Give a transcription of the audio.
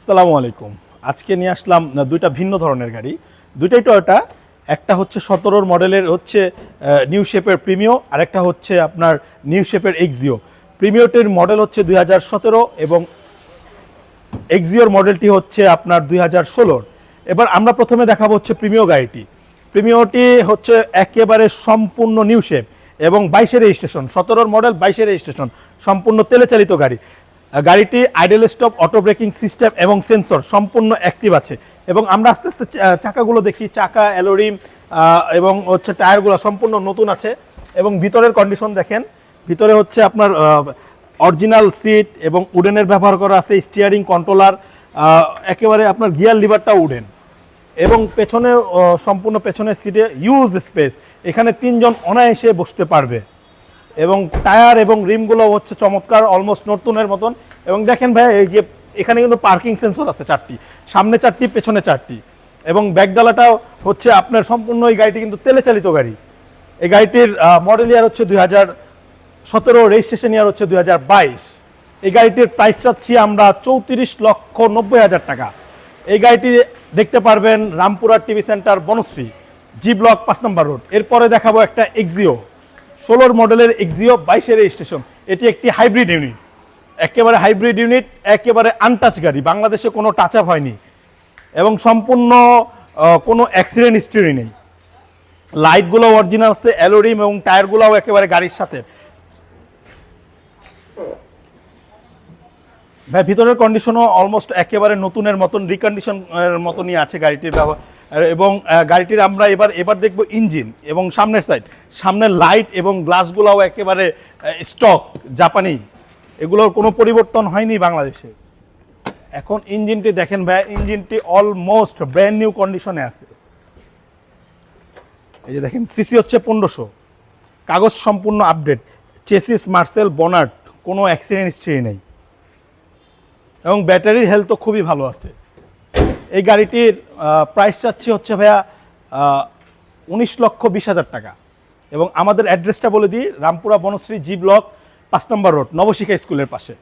আসসালামু আলাইকুম। আজকে নিয়ে আসলাম দুইটা ভিন্ন ধরনের গাড়ি। দুইটাই টয়োটা একটা হচ্ছে সতেরোর মডেলের হচ্ছে নিউ শেপের প্রিমিও আর একটা হচ্ছে আপনার নিউ শেপের এক্সিও প্রিমিওটির মডেল হচ্ছে দুই হাজার সতেরো এবং এক্সিওর মডেলটি হচ্ছে আপনার দুই হাজার এবার আমরা প্রথমে দেখাবো হচ্ছে প্রিমিও গাড়িটি। প্রিমিওটি হচ্ছে একেবারে সম্পূর্ণ নিউ শেপ এবং বাইশের রেজিস্ট্রেশন, সতেরোর মডেল, বাইশের রেজিস্ট্রেশন, সম্পূর্ণ তেলে চালিত গাড়ি। গাড়িটি idle stop auto braking system এবং সেন্সর সম্পূর্ণ অ্যাক্টিভ আছে। এবং আমরা আস্তে আস্তে চাকাগুলো দেখি। চাকা অ্যালোরিম এবং হচ্ছে টায়ারগুলো সম্পূর্ণ নতুন আছে। এবং ভিতরের কন্ডিশন দেখেন। ভিতরে হচ্ছে আপনার অরিজিনাল সিট এবং উডেনের ব্যবহার করা আছে স্টিয়ারিং কন্ট্রোলার একেবারে আপনার গিয়ার লিভারটা উডেন। এবং পেছনে সম্পূর্ণ পেছনের সিটে ইউজ স্পেস এখানে তিনজন অনায়াসে বসতে পারবে। এবং টায়ার এবং রিমগুলো হচ্ছে চমৎকার অলমোস্ট নতুনের মতন। এবং দেখেন ভাই, এই যে এখানে কিন্তু পার্কিং সেন্সর আছে চারটি, সামনে চারটি, পেছনে চারটি। এবং ব্যাগডালাটাও হচ্ছে আপনার সম্পূর্ণ এই গাড়িটি কিন্তু তেলে চালিত গাড়ি। এই গাড়িটির মডেল ইয়ার হচ্ছে দুই হাজার সতেরো রেজিস্ট্রেশন ইয়ার হচ্ছে দুই হাজার বাইশ। এই গাড়িটির প্রাইস চাচ্ছি আমরা চৌত্রিশ লক্ষ নব্বই হাজার টাকা। এই গাড়িটি দেখতে পারবেন Rampura TV centre Banasree G block পাঁচ নম্বর রোড এরপরে দেখাবো একটা এক্সিও ষোলোর মডেলের এক্সিও বাইশের রেজিস্ট্রেশন এটি একটি হাইব্রিড ইউনিট একেবারে হাইব্রিড ইউনিট একেবারে আনটাচ গাড়ি। বাংলাদেশে কোনো টাচ আপ হয়নি। এবং সম্পূর্ণ কোনো অ্যাক্সিডেন্ট হিস্ট্রি নেই। লাইটগুলো অরিজিনাল আছে অ্যালোরিম এবং টায়ারগুলোও একেবারে গাড়ির সাথে। ভাই, ভিতরের কন্ডিশনও অলমোস্ট একেবারে নতুনের মতন রিকন্ডিশন মতনই আছে গাড়িটির ব্যবহার। এবং গাড়িটির আমরা এবার এবার দেখব ইঞ্জিন এবং সামনের সাইড। সামনের লাইট এবং গ্লাসগুলোও একেবারে স্টক, জাপানি। এগুলোর কোনো পরিবর্তন হয়নি বাংলাদেশে। এখন ইঞ্জিনটি দেখেন ভাই, ইঞ্জিনটি অলমোস্ট ব্র্যান্ড নিউ কন্ডিশনে আছে। এই যে দেখেন সিসি হচ্ছে পনেরোশো। কাগজ সম্পূর্ণ আপডেট চেসিস, মার্সেল বনার্ট কোনো অ্যাক্সিডেন্ট হিস্ট্রি নেই। এবং ব্যাটারির হেলথ খুবই ভালো আছে। এই গাড়িটির প্রাইস চাচ্ছি হচ্ছে ভাইয়া উনিশ লক্ষ বিশ হাজার টাকা। এবং আমাদের অ্যাড্রেসটা বলে দিই, রামপুরা বনশ্রী জি ব্লক পাঁচ নম্বর রোড নবশিখা স্কুলের পাশে।